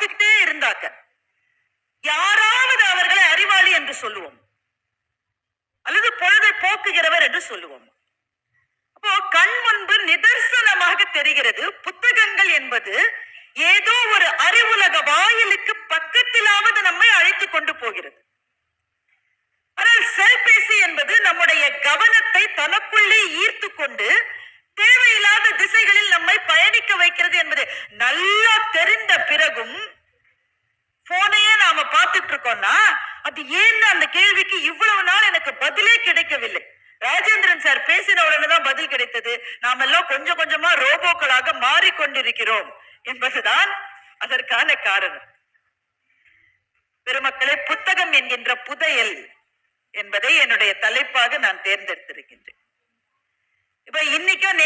பார்த்துக்கிட்டே இருந்தாக்க யாராவது அவர்களை அறிவாளி என்று சொல்லுவோம். அல்லது பொழுதை போக்குகிறவர் என்று சொல்லுவோம். அப்போ கண் முன்பு நிதர்சனமாக தெரிகிறது புத்தகங்கள் என்பது ஏதோ ஒரு அறிவுலக வாயிலுக்கு பக்கத்திலாவது நம்மை அழைத்து கொண்டு போகிறது. ஆனால் செல்பேசி என்பது நம்முடைய கவனத்தை தனக்குள்ளே ஈர்த்து கொண்டு திசைகளில் நம்மை பயணிக்க வைக்கிறது என்பது நல்லா தெரிந்த பிறகும் போனையே நாம பார்த்துட்டு இருக்கோம்னா அது ஏன்னு அந்த கேள்விக்கு இவ்வளவு நாள் எனக்கு பதிலே கிடைக்கவில்லை? ராஜேந்திரன் சார் பேசின உடனே தான் பதில் கிடைத்தது. நாம் எல்லாம் கொஞ்சம் கொஞ்சமா ரோபோக்களாக மாறிக்கொண்டிருக்கிறோம் என்பதுதான் அதற்கான காரணம். பெருமக்களே புத்தகம் என்கின்ற புதையல் என்பதை என்னுடைய தலைப்பாக நான் தேர்ந்தெடுத்திருக்கின்றேன்.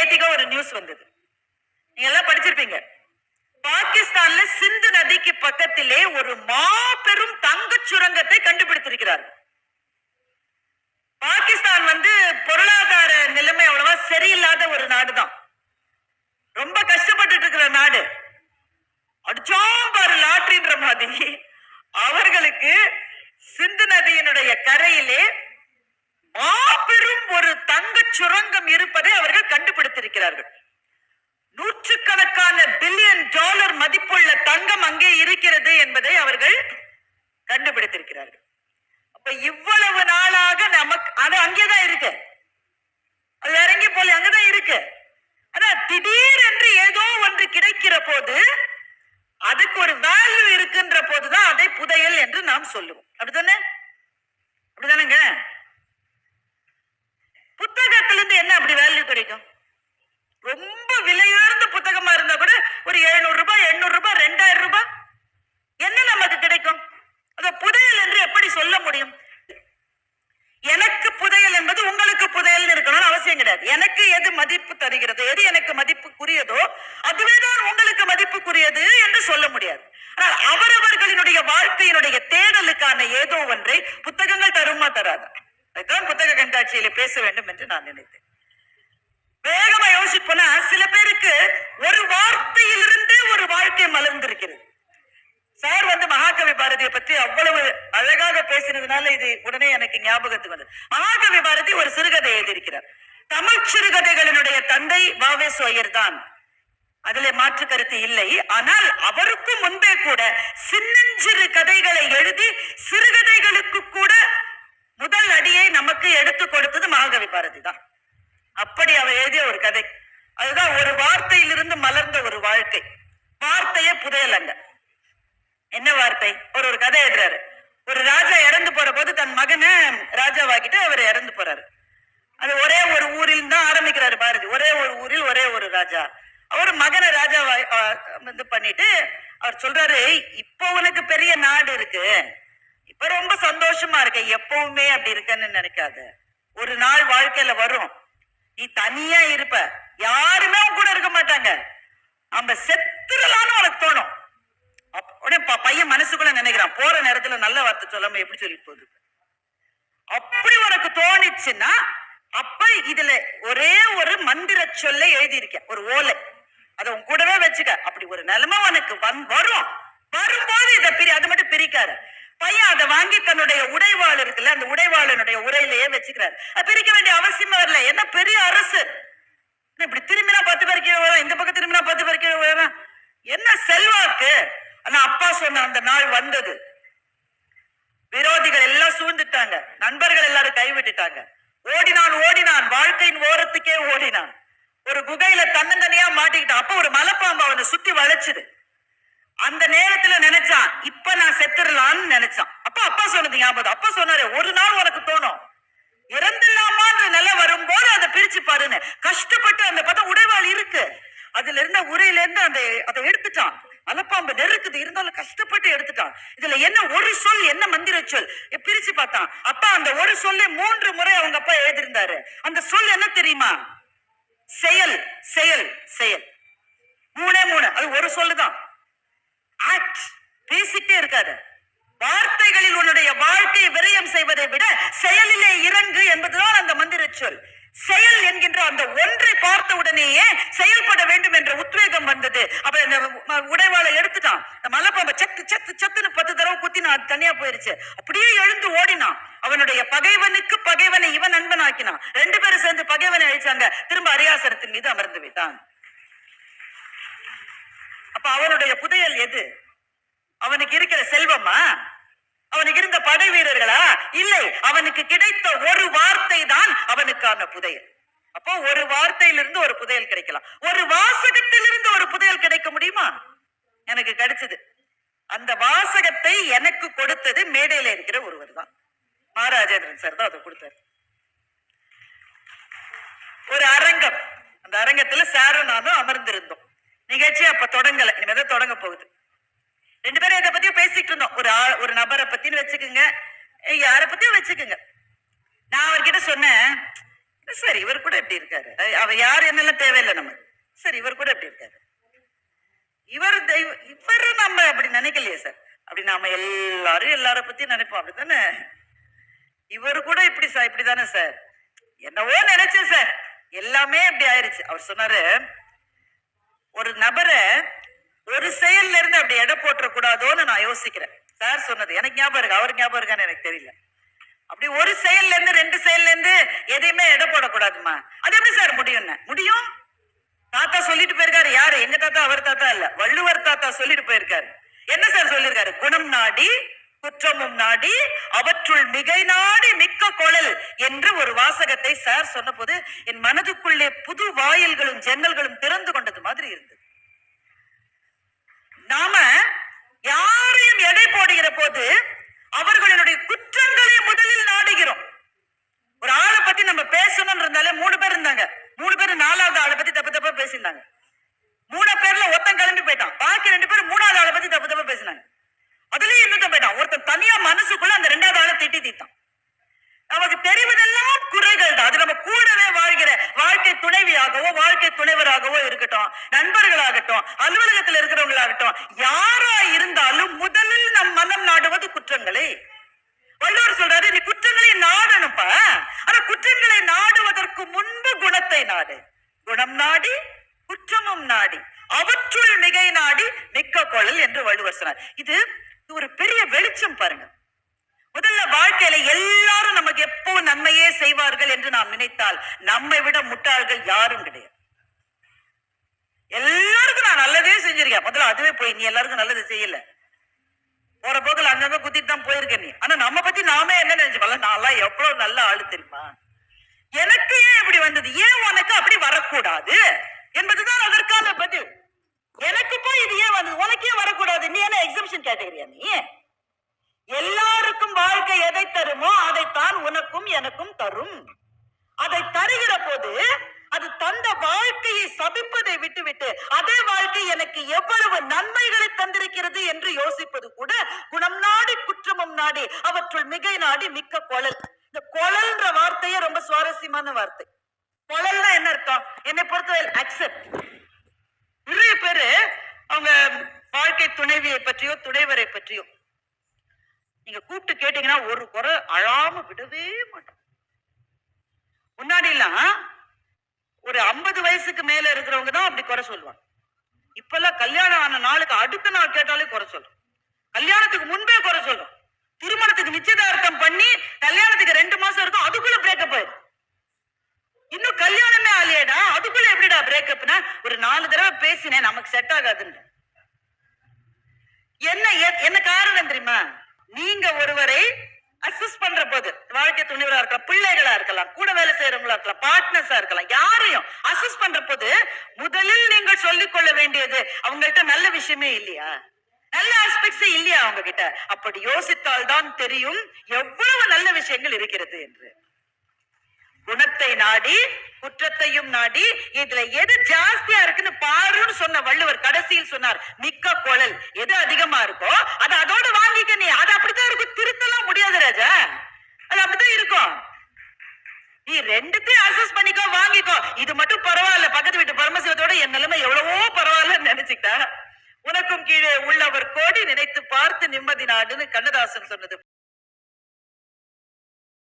நேத்திக்கு ஒரு நியூஸ் வந்தது. நீங்க எல்லாம் படிச்சிருப்பீங்க. பாகிஸ்தான்ல சிந்து நதிக்கு பக்கத்திலே ஒரு மாபெரும் தங்கச் சுரங்கத்தை கண்டுபிடித்திருக்கிறார்கள். பாகிஸ்தான் வந்து பொருளாதார நிலைமை அவ்வளவா சரியில்லாத ஒரு நாடுதான். ரொம்ப கஷ்டப்பட்டு இருக்கிற நாடு அடிச்சோம் பாரு லாட்ரின்ற மாதிரி அவர்களுக்கு சிந்து நதியினுடைய கரையிலே மாபெரும் ஒரு தங்கச் சுரங்கம் இருப்பதை அவர்கள் கண்டுபிடித்திருக்கிறார்கள் நூற்றுக்கணக்கான பில்லியன் டாலர் மதிப்புள்ள தங்கம் அங்கே இருக்கிறது என்பதை அவர்கள் கண்டுபிடித்திருக்கிறார்கள் அப்ப இவ்வளவு நாளாக நமக்கு அது அங்கேதான் இருக்கு. அது வேற எங்கேயும் போல அங்கதான் இருக்கு. ஆனா திடீரென்று ஏதோ ஒன்று கிடைக்கிற போது அதுக்கு ஒரு வேல்யூ இருக்குன்ற போதுதான் அதை புதையல் என்று நாம் சொல்லுவோம். அப்படித்தானே? அப்படித்தானேங்க புத்தகத்திலிருந்து என்ன அப்படி வேல்யூ கிடைக்கும் ரொம்ப விலையுயர்ந்த புத்தகமா இருந்தா கூட ஒரு எழுநூறு ரூபாய் எண்ணூறு ரூபாய் ரெண்டாயிரம் ரூபாய் என்ன நமக்கு கிடைக்கும் அத புதையல் என்று எப்படி சொல்ல முடியும் எனக்கு புதையல் என்பது உங்களுக்கு புதையல் இருக்கணும்னு அவசியம் கிடையாது எனக்கு எது மதிப்பு எது எனக்கு மதிப்புக்குரியதோ அதுவேதான் உங்களுக்கு மதிப்புக்குரியது என்று சொல்ல முடியாது. ஆனால் அவரவர்களினுடைய வாழ்க்கையினுடைய தேடலுக்கான ஏதோ ஒன்றை புத்தகங்கள் தருமா தராது. அதுதான் புத்தக கண்காட்சியில பேச வேண்டும் என்று நான் நினைத்தேன். வேகமா யோசிப்போனா சில பேருக்கு ஒரு வார்த்தையிலிருந்தே ஒரு வாழ்க்கை மலர்ந்திருக்கிறது. சார் வந்து மகாகவி பாரதியை பற்றி அவ்வளவு அழகாக பேசினதுனால இது உடனே எனக்கு ஞாபகத்துக்கு வந்தது. மகாகவி பாரதி ஒரு சிறுகதை எழுதியிருக்கிறார். தமிழ் சிறுகதைகளினுடைய தந்தை வாவேசு சோயர் தான். அதிலே மாற்று கருத்து இல்லை. ஆனால் அவருக்கும் முன்பே கூட சின்னஞ்சிறு கதைகளை எழுதி சிறுகதைகளுக்கு கூட முதல் அடியை நமக்கு எடுத்து கொடுத்தது மகாகவி பாரதி தான் அப்படி அவர் எழுதிய ஒரு கதை. அதுதான் ஒரு வார்த்தையிலிருந்து மலர்ந்த ஒரு வாழ்க்கை. வார்த்தையே புதையலங்க என்ன வார்த்தை? ஒரு ஒரு கதை எழுதுறாரு. ஒரு ராஜா இறந்து போற போது தன் மகனை ராஜாவாக்கிட்டு அவர் இறந்து போறாரு அது ஒரே ஒரு ஊரில் தான் ஆரம்பிக்கிறாரு பாரதி. ஒரே ஒரு ஊரில் ஒரே ஒரு ராஜா. அவர் மகனை ராஜா இது பண்ணிட்டு அவர் சொல்றாரு இப்போ உனக்கு பெரிய நாடு இருக்கு. இப்ப ரொம்ப சந்தோஷமா இருக்க. எப்பவுமே அப்படி இருக்கன்னு நினைக்காத. ஒரு நாள் வாழ்க்கையில வரும். நீ தனியா இருப்ப. யாருமே கூட இருக்க மாட்டாங்க. நம்ம செத்துடலான்னு உனக்கு தோணும். உடனே பையன் மனசுக்குள்ள நினைக்கிறான். போற நேரத்துல நல்ல வார்த்தை சொல்லாம எப்படி சொல்லி போகுது? அப்படி உனக்கு தோணிச்சுன்னா அப்ப இதுல ஒரே ஒரு மந்திர சொல்ல எழுதியிருக்கேன். ஒரு ஓலை. அதை உன் கூடவே வச்சுக்க. அப்படி ஒரு நிலைமை உனக்கு வந் வரும். வரும்போது இதை பிரி அது மட்டும் பிரிக்காத. பையன் அதை வாங்கி தன்னுடைய உடைவாள் இருக்குல்ல அந்த உடைவாளனுடைய உரையிலேயே வச்சுக்கிறாரு. அது பிரிக்க வேண்டிய அவசியம் வரல. என்ன பெரிய அரசு. இப்படி திரும்பினா பத்து பேர் கீழே வரும் இந்த பக்கம் திரும்பினா பத்து பேர் கீழே வரும் என்ன செல்வாக்கு? ஆனா அப்பா சொன்ன அந்த நாள் வந்தது. விரோதிகள் எல்லாம் சூழ்ந்துட்டாங்க. நண்பர்கள் எல்லாரும் கைவிட்டுட்டாங்க. ஓடினான் ஓடினான். வாழ்க்கையின் ஓரத்துக்கே ஓடினான். ஒரு குகையில தன்னந்தனியா மாட்டிக்கிட்டான். அப்ப ஒரு மலைப்பாம்பு அவனை சுத்தி வளைச்சுது. அந்த நேரத்துல நினைச்சான் இப்ப நான் செத்துடலான்னு நினைச்சான். அப்ப அப்பா சொன்னது ஞாபகம். அப்பா சொன்னாரு ஒரு நாள் உனக்கு தோணும். இறந்துடலாமான்ற நிலை வரும்போது அதை பிரிச்சு பாருன்னு. கஷ்டப்பட்டு அந்த பார்த்தா உடைவாள் இருக்கு. அதுல இருந்த உரையில இருந்து அந்த அதை எடுத்துட்டான். மலப்பாம்பு நெருக்குது இருந்தாலும் கஷ்டப்பட்டு எடுத்துட்டான். இதுல என்ன ஒரு சொல் என்ன மந்திர சொல்? பிரிச்சு பார்த்தான். அப்பா அந்த ஒரு சொல்லை மூன்று முறை அவங்க அப்பா எழுதிருந்தாரு அந்த சொல் என்ன தெரியுமா? செயல் செயல் செயல். மூணே மூணு. அது ஒரு சொல்லுதான். ஆக்ட் பேசிட்டே இருக்காது. வார்த்தைகளில் உன்னுடைய வாழ்க்கையை விரயம் செய்வதை விட செயலிலே இறங்கு என்பதுதான் அந்த மந்திர சொல். செயல் என்கின்ற அந்த ஒன்றை பார்த்த உடனேயே செயல்பட வேண்டும் என்ற உத்வேகம் வந்தது. அப்ப இந்த உடைவாளை எடுத்துட்டான். இந்த மலைப்பாம்பை சத்து செத்து செத்துன்னு பத்து தடவை குத்தினா அது தனியா போயிருச்சு. அப்படியே எழுந்து ஓடினான். அவனுடைய பகைவனுக்கு பகைவனை இவன் நண்பன் ஆக்கினான் ரெண்டு பேரும் சேர்ந்து பகைவனை அழிச்சாங்க. திரும்ப அரியாசனத்தின் மீது அமர்ந்து விட்டான். அப்ப அவனுடைய புதையல் எது? அவனுக்கு இருக்கிற செல்வமா? அவனுக்கு இருந்த படை வீரர்களா? இல்லை. அவனுக்கு கிடைத்த ஒரு வார்த்தை தான் அவனுக்கான புதையல். அப்போ ஒரு வார்த்தையிலிருந்து ஒரு புதையல் கிடைக்கலாம். ஒரு வாசகத்திலிருந்து ஒரு புதையல் கிடைக்க முடியுமா? எனக்கு கிடைச்சது. அந்த வாசகத்தை எனக்கு கொடுத்தது மேடையில இருக்கிற ஒருவர் தான். மகாராஜேந்திரன் சார் தான் அதை கொடுத்தாரு. ஒரு அரங்கம். அந்த அரங்கத்துல சாரும் நானும் அமர்ந்திருந்தோம். நிகழ்ச்சி அப்ப தொடங்கல. இனிமேதான் தொடங்க போகுது. ரெண்டு பேரும் இதை பத்தியும் பேசிட்டு இருந்தோம். ஒரு ஒரு நபரை பத்தின்னு வச்சுக்கோங்க. யார பத்தியும் வச்சுக்கோங்க. நான் அவர்கிட்ட சொன்னேன் சரி இவர் கூட எப்படி இருக்காரு? அவர் அவ யார் என்னெல்லாம் தேவையில்லை நமக்கு. சரி இவர் கூட எப்படி இருக்காரு? இவர் தெய்வ இவர் நம்ம அப்படி நினைக்கலையே சார். அப்படி நாம எல்லாரும் எல்லார பத்தியும் நினைப்போம். அப்படித்தானே? இவர் கூட இப்படி சார் இப்படிதானே சார். என்னவோ நினைச்சேன் சார். எல்லாமே இப்படி ஆயிருச்சு. அவர் சொன்னாரு ஒரு நபரை ஒரு செயல்ல இருந்து அப்படி எடை போட்டுற கூடாதோன்னு நான் யோசிக்கிறேன். சார் சொன்னது எனக்கு ஞாபகம் இருக்கு. அவர் ஞாபகம் இருக்கான்னு எனக்கு தெரியல. அப்படி ஒரு செயல்ல இருந்து ரெண்டு செயல்ல இருந்து எதையுமே எடை போடக்கூடாதுமா அது எப்படி சார் முடியும்னு முடியும்? தாத்தா சொல்லிட்டு போயிருக்காரு. யாரு? எங்க தாத்தா? அவர் தாத்தா இல்ல. வள்ளுவர் தாத்தா சொல்லிட்டு போயிருக்காரு. என்ன சார் சொல்லிருக்காரு? குணம் நாடி குற்றமும் நாடி அவற்றுள் மிகை நாடி மிக்க குழல் என்று ஒரு வாசகத்தை சார் சொன்னபோது என் மனதுக்குள்ளே புது வாயில்களும் ஜன்னல்களும் திறந்து கொண்டது மாதிரி இருந்தது. நாம யாரையும் எடை போடுகிற போது அவர்களுடைய குற்றங்களை முதலில் நாடுகிறோம். ஒரு ஆளை பத்தி நம்ம பேசணும்னு இருந்தாலே மூணு பேர் இருந்தாங்க. மூணு பேர் நாலாவது ஆளை பத்தி தப்பு தப்பா பேசியிருந்தாங்க. மூணு பேர்ல ஒருத்தன் கிளம்பி போயிட்டான். பாக்கி ரெண்டு பேரும் மூணாவது ஆளை பத்தி தப்பு தப்பா பேசினாங்க. அதுலயும் இன்னொருத்தன் போயிட்டான். ஒருத்தன் தனியா மனசுக்குள்ள அந்த ரெண்டாவது ஆளை திட்டி தீட்டான் நமக்கு தெரிவதெல்லாம் குறைகள் தான். அது நம்ம கூடவே வாழ்கிற வாழ்க்கை துணைவியாகவோ வாழ்க்கை துணைவராகவோ இருக்கட்டும் நண்பர்களாகட்டும் அலுவலகத்தில் இருக்கிறவங்களாகட்டும் யார் இருந்தாலும் முதலில் நம் மனம் நாடுவது குற்றங்களை? வள்ளுவர் சொல்றாரு நீ குற்றங்களை நாடணும்ப்பா. ஆனா குற்றங்களை நாடுவதற்கு முன்பு குணத்தை நாடு. குணம் நாடி குற்றமும் நாடி. அவற்றுள் மிகை நாடி மிக்க கொள்ளல் என்று வள்ளுவர் சொன்னார். இது இது ஒரு பெரிய வெளிச்சம் பாருங்க. முதல்ல வாழ்க்கையில எல்லாரும் நமக்கு எப்போ நன்மையே செய்வார்கள் என்று நாம் நினைத்தால் நம்மை விட முட்டாள்கள் யாரும் கிடையாது. எல்லாருக்கும் நான் நல்லதே செஞ்சிருக்கேன். முதல்ல அதுவே போய் நீ எல்லாருக்கும் நல்லது செய்யல. போற போக்குல அங்கங்க குத்திட்டு தான் போயிருக்க நீ. ஆனா நம்ம பத்தி நாமே என்ன நினைச்சுக்கலாம் நான்லாம் எவ்வளவு நல்ல ஆளு தெரியுமா? எனக்கு ஏன் இப்படி வந்தது? ஏன் உனக்கு அப்படி வரக்கூடாது? என்பதுதான் அதற்கான பதில். எனக்கு போய் இது ஏன் வந்தது? உனக்கு ஏன் வரக்கூடாது? நீ என்ன எக்ஸிபிஷன் கேட்டகரியா நீ? எல்லாருக்கும் வாழ்க்கை எதை தருமோ அதைத்தான் உனக்கும் எனக்கும் தரும். அதை தருகிற போது அது தந்த வாழ்க்கையை சபிப்பதை விட்டுவிட்டு அதே வாழ்க்கை எனக்கு எவ்வளவு நன்மைகளை தந்திருக்கிறது என்று யோசிப்பது கூட குணம் நாடி குற்றமும் நாடி அவற்றுள் மிகை நாடி மிக்க கொழல். இந்த கொழல்ன்ற வார்த்தையே ரொம்ப சுவாரஸ்யமான வார்த்தை. கொழல்னா என்ன அர்த்தம்? என்னை பொறுத்தவரை அக்செப்ட் நிறைய பேரு அவங்க வாழ்க்கை துணைவியை பற்றியோ துணைவரை பற்றியோ நீங்க கூப்பிட்டு கேட்டீங்கன்னா ஒரு குறை அழாம விடவே மாட்டோம். முன்னாடி எல்லாம் ஒரு ஐம்பது வயசுக்கு மேல இருக்கிறவங்க தான் அப்படி குறை சொல்லுவாங்க. இப்பெல்லாம் கல்யாணம் ஆன நாளுக்கு அடுத்த நாள் கேட்டாலே குறை சொல்றோம் கல்யாணத்துக்கு முன்பே குறை சொல்றோம் திருமணத்துக்கு நிச்சயதார்த்தம் பண்ணி கல்யாணத்துக்கு ரெண்டு மாசம் இருக்கும் அதுக்குள்ள பிரேக்கப் ஆயிடும் இன்னும் கல்யாணமே ஆலையடா அதுக்குள்ள எப்படிடா பிரேக்கப்னா ஒரு நாலு தடவை பேசினேன் நமக்கு செட் ஆகாதுன்னு. என்ன என்ன காரணம் தெரியுமா? நீங்க ஒருவரை அசஸ் பண்ற போது வாழ்க்கை துணிவரா இருக்கலாம் பிள்ளைகளா இருக்கலாம் கூட வேலை செய்யறவங்களா இருக்கலாம் பார்ட்னர்ஸா இருக்கலாம் யாரையும் அசஸ் பண்ற போது முதலில் நீங்கள் சொல்லிக் கொள்ள வேண்டியது அவங்கள்ட்ட நல்ல விஷயமே இல்லையா? நல்ல ஆஸ்பெக்ட்ஸ் இல்லையா அவங்க கிட்ட அப்படி யோசித்தால் தான் தெரியும் எவ்வளவு நல்ல விஷயங்கள் இருக்கிறது என்று. குணத்தை நாடி குற்றத்தையும் நாடி இதுல எது ஜாஸ்தியா இருக்குன்னு பாருன்னு சொன்ன வள்ளுவர் கடைசியில் சொன்னார் மிக்க குழல். எது அதிகமா இருக்கோ அது அதோட வாங்கிக்க நீ அது அப்படித்தான் இருக்கும் திருத்தலாம் முடியாது ராஜா அது அப்படித்தான் இருக்கும் நீ ரெண்டுத்தையும் அசஸ் பண்ணிக்கோ வாங்கிக்கோ இது மட்டும் பரவாயில்ல பக்கத்து வீட்டு பரமசிவத்தோட என் நிலைமை எவ்வளவோ பரவாயில்லன்னு நினைச்சுக்கிட்டா உனக்கும் கீழே உள்ளவர் கோடி நினைத்து பார்த்து நிம்மதி நாடுன்னு கண்ணதாசன் சொன்னது.